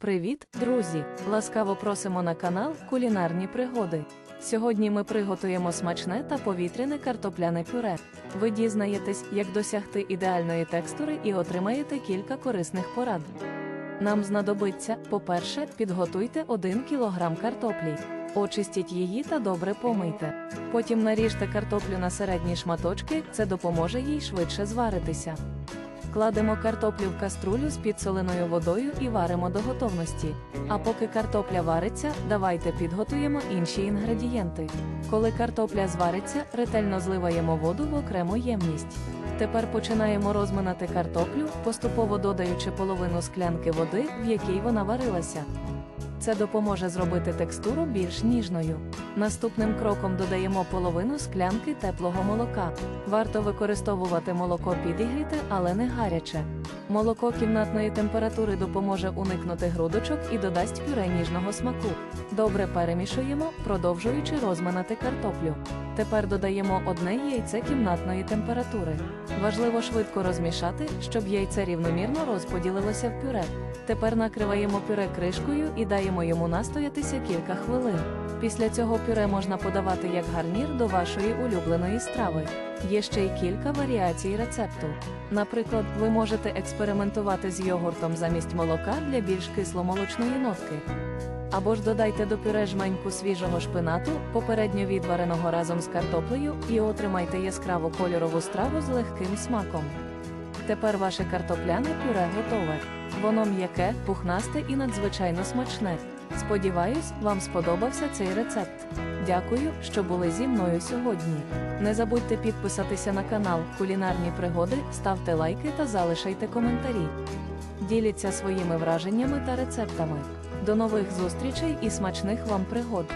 Привіт, друзі! Ласкаво просимо на канал Кулінарні пригоди. Сьогодні ми приготуємо смачне та повітряне картопляне пюре. Ви дізнаєтесь, як досягти ідеальної текстури і отримаєте кілька корисних порад. Нам знадобиться, по-перше, підготуйте 1 кг картоплі. Очистіть її та добре помийте. Потім наріжте картоплю на середні шматочки, це допоможе їй швидше зваритися. Кладемо картоплю в каструлю з підсоленою водою і варимо до готовності. А поки картопля вариться, давайте підготуємо інші інгредієнти. Коли картопля звариться, ретельно зливаємо воду в окрему ємність. Тепер починаємо розминати картоплю, поступово додаючи половину склянки води, в якій вона варилася. Це допоможе зробити текстуру більш ніжною. Наступним кроком додаємо половину склянки теплого молока. Варто використовувати молоко підігріте, але не гаряче. Молоко кімнатної температури допоможе уникнути грудочок і додасть пюре ніжного смаку. Добре перемішуємо, продовжуючи розминати картоплю. Тепер додаємо одне яйце кімнатної температури. Важливо швидко розмішати, щоб яйце рівномірно розподілилося в пюре. Тепер накриваємо пюре кришкою і даємо йому настоятися кілька хвилин. Після цього пюре можна подавати як гарнір до вашої улюбленої страви. Є ще й кілька варіацій рецепту. Наприклад, ви можете експериментувати з йогуртом замість молока для більш кисломолочної нотки. Або ж додайте до пюре жменьку свіжого шпинату, попередньо відвареного разом з картоплею, і отримайте яскраву кольорову страву з легким смаком. Тепер ваше картопляне пюре готове. Воно м'яке, пухнасте і надзвичайно смачне. Сподіваюсь, вам сподобався цей рецепт. Дякую, що були зі мною сьогодні. Не забудьте підписатися на канал Кулінарні пригоди, ставте лайки та залишайте коментарі. Діліться своїми враженнями та рецептами. До нових зустрічей і смачних вам пригод!